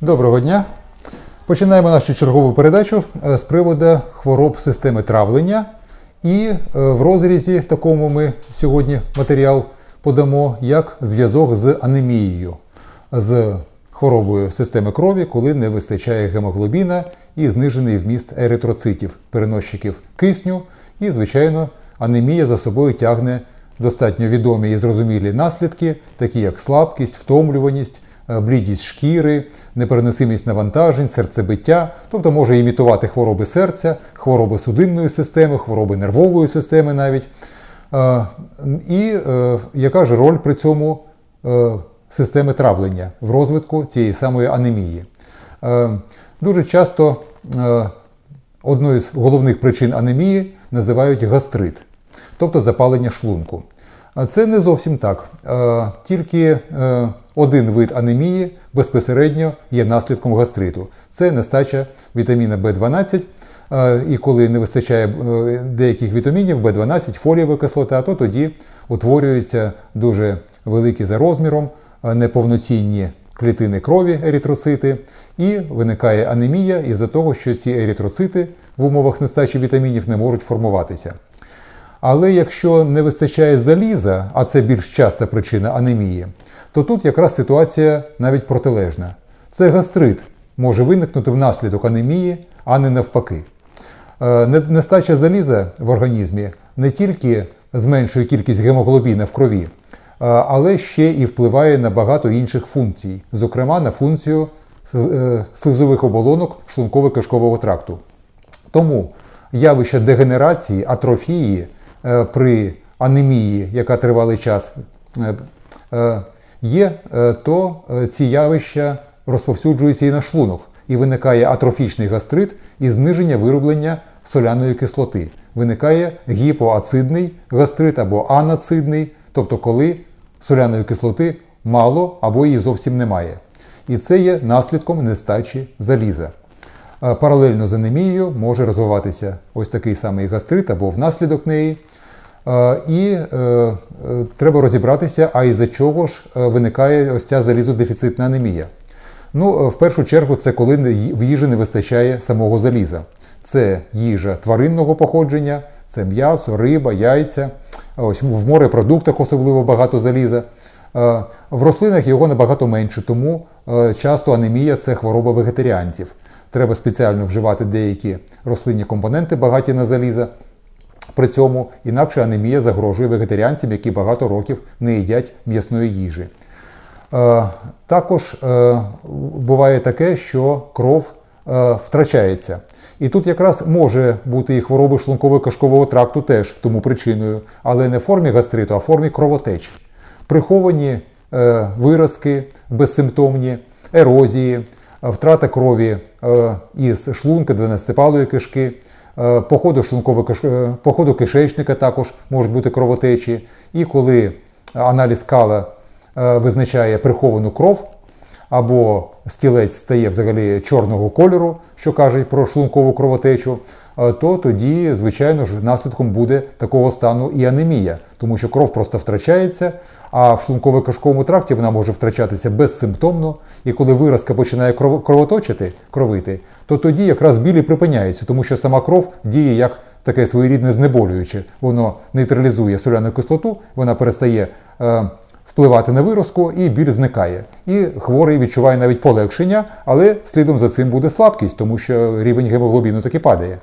Доброго дня. Починаємо нашу чергову передачу е, з приводу хвороб системи травлення. І е, в розрізі такому ми сьогодні матеріал подамо як зв'язок з анемією, з хворобою системи крові, коли не вистачає гемоглобіна і знижений вміст еритроцитів, переносчиків кисню. І, звичайно, анемія за собою тягне достатньо відомі і зрозумілі наслідки, такі як слабкість, втомлюваність, блідість шкіри, непереносимість навантажень, серцебиття, тобто може імітувати хвороби серця, хвороби судинної системи, хвороби нервової системи навіть. Е, І е, яка ж роль при цьому е, системи травлення в розвитку цієї самої анемії? Е, Дуже часто е, одною з головних причин анемії називають гастрит, тобто запалення шлунку. Це не зовсім так. Е, Тільки е, один вид анемії безпосередньо є наслідком гастриту. Це нестача вітаміна В12. Е, І коли не вистачає е, деяких вітамінів, В12, фолієва кислота, то тоді утворюються дуже великі за розміром, е, неповноцінні клітини крові, еритроцити, і виникає анемія із-за того, що ці еритроцити в умовах нестачі вітамінів не можуть формуватися. Але якщо не вистачає заліза, а це більш часта причина анемії, то тут якраз ситуація навіть протилежна. Це гастрит може виникнути внаслідок анемії, а не навпаки. Е, Нестача заліза в організмі не тільки зменшує кількість гемоглобіна в крові, е, але ще і впливає на багато інших функцій, зокрема на функцію е, слизових оболонок шлунково-кишкового тракту. Тому явище дегенерації, атрофії при анемії, яка тривалий час є, е, то е, ці явища розповсюджуються і на шлунок, і виникає атрофічний гастрит і зниження вироблення соляної кислоти. Виникає гіпоацидний гастрит або анацидний, тобто коли соляної кислоти мало або її зовсім немає. І це є наслідком нестачі заліза. Е, Паралельно з анемією може розвиватися ось такий самий гастрит або внаслідок неї. Е, І е, е, треба розібратися, а із-за чого ж виникає ось ця залізодефіцитна анемія. Ну, в першу чергу, це коли в їжі не вистачає самого заліза. Це їжа тваринного походження, це м'ясо, риба, яйця. Ось в морепродуктах особливо багато заліза. В рослинах його набагато менше, тому часто анемія це хвороба вегетаріанців. Треба спеціально вживати деякі рослинні компоненти, багаті на заліза. При цьому інакше анемія загрожує вегетаріанцям, які багато років не їдять м'ясної їжі. Е, Також е, буває таке, що кров е, втрачається. І тут якраз може бути і хвороби шлунково-кишкового тракту теж тому причиною, але не в формі гастриту, а в формі кровотеч. Приховані виразки безсимптомні, ерозії, втрата крові із шлунка, 12-палої кишки, по ходу шлунково е, по ходу кишечника також можуть бути кровотечі. І коли аналіз кала е, визначає приховану кров, або стілець стає взагалі чорного кольору, що кажуть про шлункову кровотечу, е, то тоді, звичайно ж, наслідком буде такого стану і анемія, тому що кров просто втрачається, а в шлунково-кишковому тракті вона може втрачатися безсимптомно. І коли виразка починає кров- кровоточити, кровити, то тоді якраз білі припиняються, тому що сама кров діє як таке своєрідне знеболююче. Воно нейтралізує соляну кислоту, вона перестає е, впливати на виразку, і біль зникає. І хворий відчуває навіть полегшення, але слідом за цим буде слабкість, тому що рівень гемоглобіну таки падає.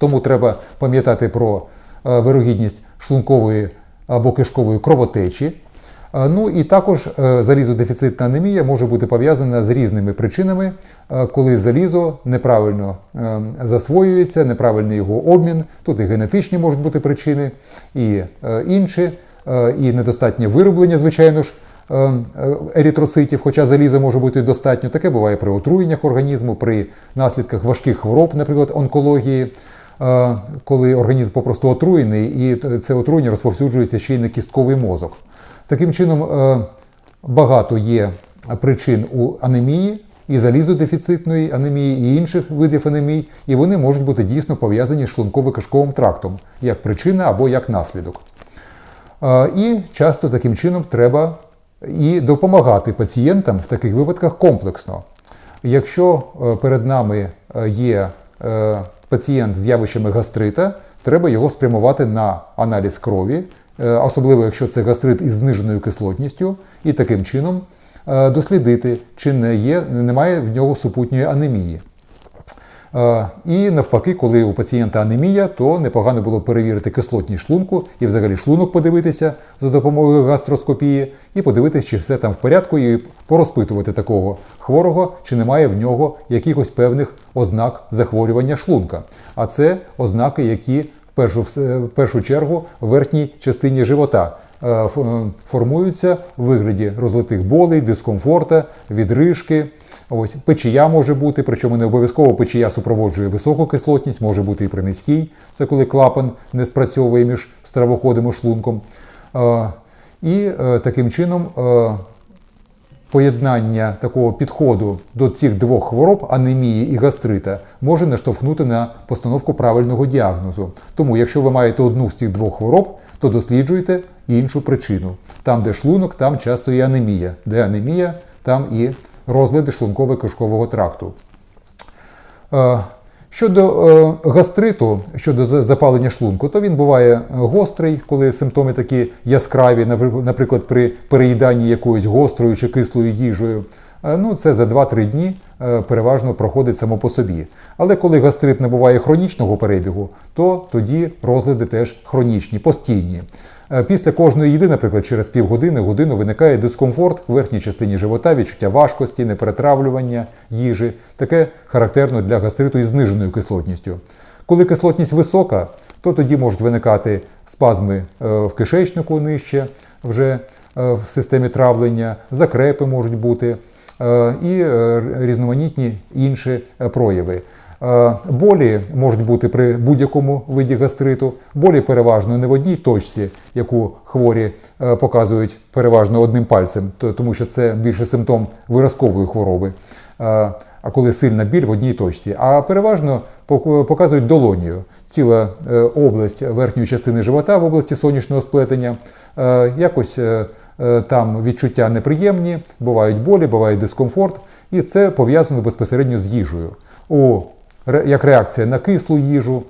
Тому треба пам'ятати про е, вирогідність шлункової або кишкової кровотечі. Е, Ну і також е, залізодефіцитна анемія може бути пов'язана з різними причинами, коли залізо неправильно засвоюється, неправильний його обмін. Тут і генетичні можуть бути причини, і інші, і недостатнє вироблення, звичайно ж, еритроцитів, хоча заліза може бути достатньо. Таке буває при отруєннях організму, при наслідках важких хвороб, наприклад, онкології. Коли організм попросту отруєний, і це отруєння розповсюджується ще й на кістковий мозок. Таким чином, е, багато є причин у анемії, і залізодефіцитної анемії, і інших видів анемій, і вони можуть бути дійсно пов'язані з шлунково-кишковим трактом як причина або як наслідок. Е, І часто таким чином треба і допомагати пацієнтам в таких випадках комплексно. Якщо е, перед нами є пацієнт з явищами гастрита, треба його спрямувати на аналіз крові, е, особливо якщо це гастрит із зниженою кислотністю, і таким чином е, дослідити, чи не є, немає в нього супутньої анемії. Е, І навпаки, коли у пацієнта анемія, то непогано було перевірити кислотність шлунку і взагалі шлунок подивитися за допомогою гастроскопії, і подивитися, чи все там в порядку, і порозпитувати такого хворого, чи немає в нього якихось певних ознак захворювання шлунка. А це ознаки, які в першу, в першу чергу в верхній частині живота е, е, формуються у вигляді розлитих болей, дискомфорта, відрижки. Ось печія може бути, причому не обов'язково печія супроводжує високу кислотність, може бути і при низькій. Це коли клапан не спрацьовує між стравоходом і шлунком. Е, І е, таким чином е, поєднання такого підходу до цих двох хвороб, анемії і гастрита, може наштовхнути на постановку правильного діагнозу. Тому, якщо ви маєте одну з цих двох хвороб, то досліджуйте іншу причину. Там, де шлунок, там часто і анемія. Де анемія, там і розлади шлунково-кишкового тракту. Е, Щодо е, гастриту, щодо запалення шлунку, то він буває е, гострий, коли симптоми такі яскраві, наприклад, при переїданні якоюсь гострою чи кислою їжею. Ну, це за 2-3 дні переважно проходить само по собі. Але коли гастрит набуває хронічного перебігу, то тоді розлади теж хронічні, постійні. Е, Після кожної їди, наприклад, через півгодини, годину виникає дискомфорт в верхній частині живота, відчуття важкості, неперетравлювання їжі. Таке характерно для гастриту із зниженою кислотністю. Коли кислотність висока, то тоді можуть виникати спазми е, в кишечнику нижче, вже е, в системі травлення, закрепи можуть бути і різноманітні інші прояви. Е, Болі можуть бути при будь-якому виді гастриту. Болі переважно не в одній точці, яку хворі е, показують переважно одним пальцем, то- тому що це більше симптом виразкової хвороби. Е, А коли сильна біль в одній точці, а переважно пок- показують долонію, ціла область верхньої частини живота в області сонячного сплетення. Якось там відчуття неприємні, бувають болі, буває дискомфорт, і це пов'язано безпосередньо з їжею. У як реакція на кислу їжу,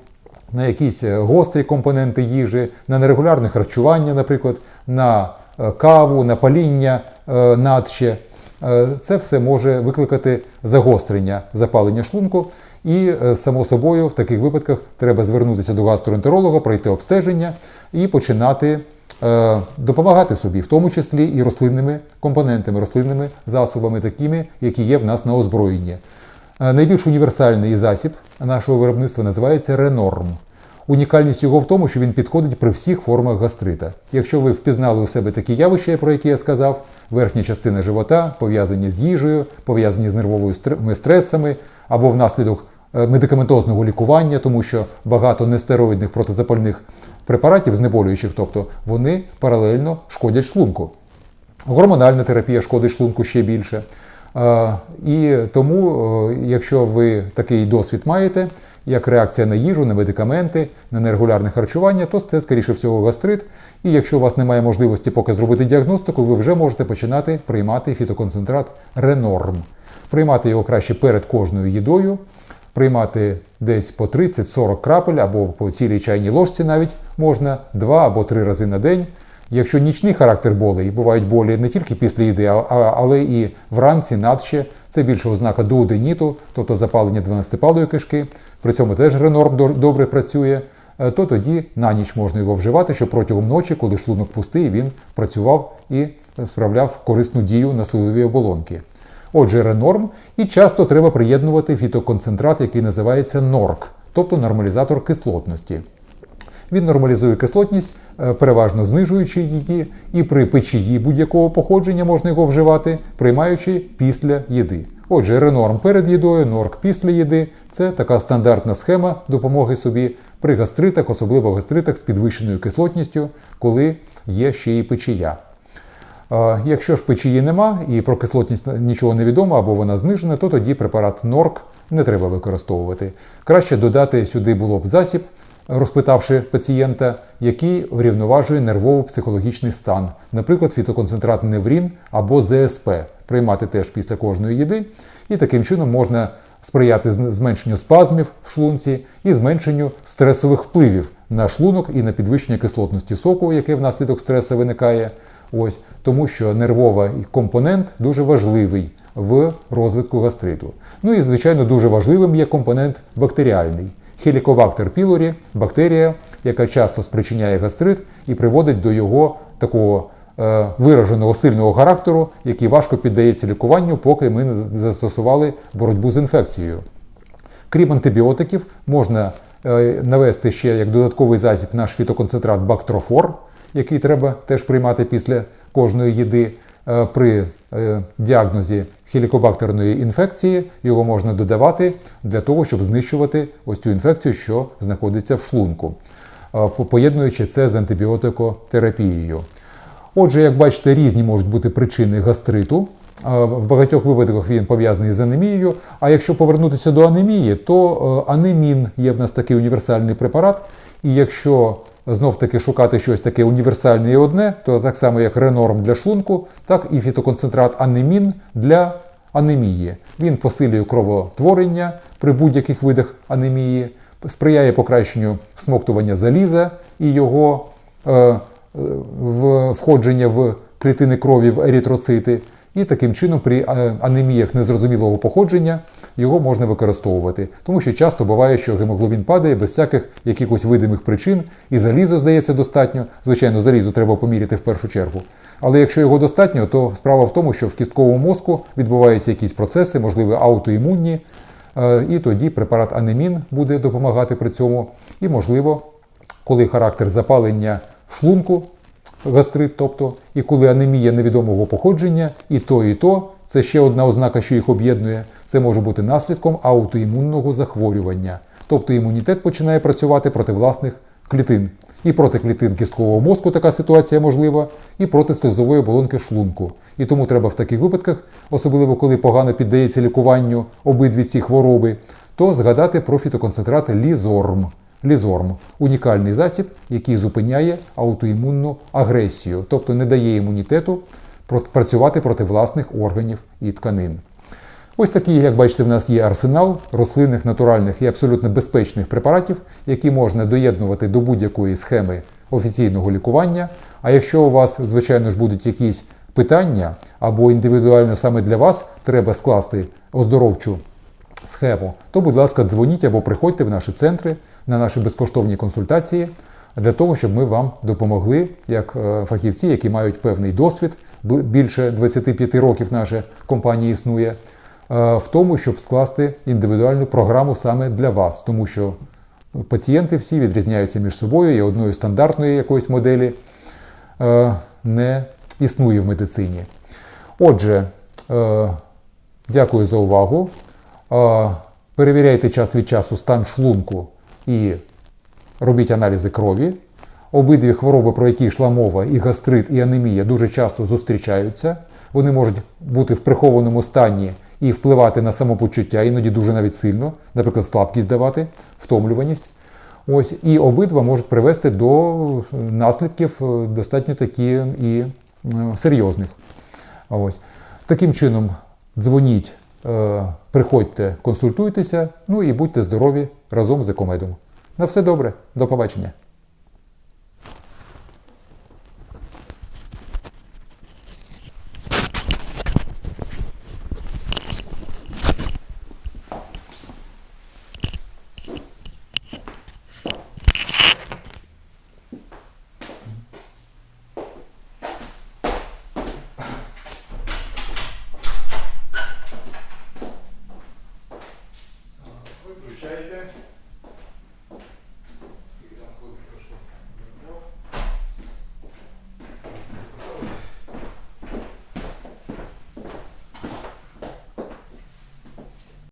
на якісь е, гострі компоненти їжі, на нерегулярне харчування, наприклад, на е, каву, на паління е, надще. Це все може викликати загострення запалення шлунку. І, само собою, в таких випадках треба звернутися до гастроентеролога, пройти обстеження і починати допомагати собі, в тому числі і рослинними компонентами, рослинними засобами, такими, які є в нас на озброєнні. Е, Найбільш універсальний засіб нашого виробництва називається Ренорм. Унікальність його в тому, що він підходить при всіх формах гастрита. Якщо ви впізнали у себе такі явища, про які я сказав, верхня частина живота, пов'язані з їжею, пов'язані з нервовими стресами або внаслідок е, медикаментозного лікування, тому що багато нестероїдних протизапальних препаратів, знеболюючих, тобто вони паралельно шкодять шлунку. Гормональна терапія шкодить шлунку ще більше. Е, І тому, е, якщо ви такий досвід маєте, як реакція на їжу, на медикаменти, на нерегулярне харчування, то це, скоріше всього, гастрит. І якщо у вас немає можливості поки зробити діагностику, ви вже можете починати приймати фітоконцентрат Ренорм. Приймати його краще перед кожною їдою, приймати десь по 30-40 крапель або по цілій чайній ложці навіть можна два або три рази на день. Якщо нічний характер болей, бувають болі не тільки після їди, але і вранці надще, це більше ознака дуоденіту, тобто запалення 12-палої кишки, при цьому теж ренорм добре працює, е, то тоді на ніч можна його вживати, щоб протягом ночі, коли шлунок пустий, він працював і справляв корисну дію на слизові оболонки. Отже, ренорм, і часто треба приєднувати фітоконцентрат, який називається норк, тобто нормалізатор кислотності. Він нормалізує кислотність, е, переважно знижуючи її, і при печії будь-якого походження можна його вживати, приймаючи після їди. Отже, ренорм перед їдою, норк після їди це така стандартна схема допомоги собі при гастритах, особливо гастритах з підвищеною кислотністю, коли є ще і печія. Якщо ж печії нема і про кислотність нічого не відомо або вона знижена, то тоді препарат НОРК не треба використовувати. Краще додати сюди було б засіб розпитавши пацієнта, який врівноважує нервово-психологічний стан, наприклад, фітоконцентрат неврін або ЗСП, приймати теж після кожної їди, і таким чином можна сприяти зменшенню спазмів в шлунці і зменшенню стресових впливів на шлунок і на підвищення кислотності соку, яке внаслідок стресу виникає. Ось тому, що нервовий компонент дуже важливий в розвитку гастриту. Ну і звичайно дуже важливим є компонент бактеріальний. Helicobacter pylori – бактерія, яка часто спричиняє гастрит і приводить до його такого е, вираженого сильного характеру, який важко піддається лікуванню, поки ми не застосували боротьбу з інфекцією. Крім антибіотиків, можна е, навести ще як додатковий засіб наш фітоконцентрат Бактрофор, який треба теж приймати після кожної їди. Е, При діагнозі хелікобактерної інфекції його можна додавати для того, щоб знищувати ось цю інфекцію, що знаходиться в шлунку, е, поєднуючи це з антибіотикотерапією. Отже, як бачите, різні можуть бути причини гастриту. В багатьох випадках він пов'язаний з анемією. А якщо повернутися до анемії, то е, анемін є в нас такий універсальний препарат. І якщо знов таки шукати щось таке універсальне і одне, то так само як ренорм для шлунку, так і фітоконцентрат анемін для анемії. Він посилює кровотворення при будь-яких видах анемії, сприяє покращенню всмоктування заліза і його е, в входження в клітини крові в еритроцити. І таким чином при е, анеміях незрозумілого походження його можна використовувати. Тому що часто буває, що гемоглобін падає без всяких якихось видимих причин, і залізо здається достатньо. Звичайно, залізо треба поміряти в першу чергу. Але якщо його достатньо, то справа в тому, що в кістковому мозку відбуваються якісь процеси, можливо, аутоімунні, е, і тоді препарат анемін буде допомагати при цьому. І, можливо, коли характер запалення в шлунку, гастрит, тобто, і коли анемія невідомого походження, і то, і то, це ще одна ознака, що їх об'єднує, це може бути наслідком аутоімунного захворювання. Тобто імунітет починає працювати проти власних клітин. І проти клітин кісткового мозку така ситуація можлива, і проти слизової оболонки шлунку. І тому треба в таких випадках, особливо коли погано піддається лікуванню обидві ці хвороби, то згадати про фітоконцентрат лізорм. Лізорм унікальний засіб, який зупиняє аутоімунну агресію, тобто не дає імунітету працювати проти власних органів і тканин. Ось такий, як бачите, в нас є арсенал рослинних, натуральних і абсолютно безпечних препаратів, які можна доєднувати до будь-якої схеми офіційного лікування. А якщо у вас, звичайно ж, будуть якісь питання або індивідуально саме для вас треба скласти оздоровчу схему, то, будь ласка, дзвоніть або приходьте в наші центри на наші безкоштовні консультації для того, щоб ми вам допомогли як е, фахівці, які мають певний досвід. Більше 25 років наша компанія існує е, в тому, щоб скласти індивідуальну програму саме для вас, тому що пацієнти всі відрізняються між собою, і одної стандартної якоїсь моделі е, не існує в медицині. Отже, дякую за увагу. Перевіряйте час від часу стан шлунку і робіть аналізи крові. Обидві хвороби, про які йшла мова, і гастрит, і анемія, дуже часто зустрічаються. Вони можуть бути в прихованому стані і впливати на самопочуття, іноді дуже навіть сильно, наприклад, слабкість давати, втомлюваність. Ось, і обидва можуть привести до наслідків е, достатньо такі і е, серйозних. Ось. Таким чином, дзвоніть, приходьте, консультуйтеся, ну і будьте здорові разом з екомедом. На все добре, до побачення.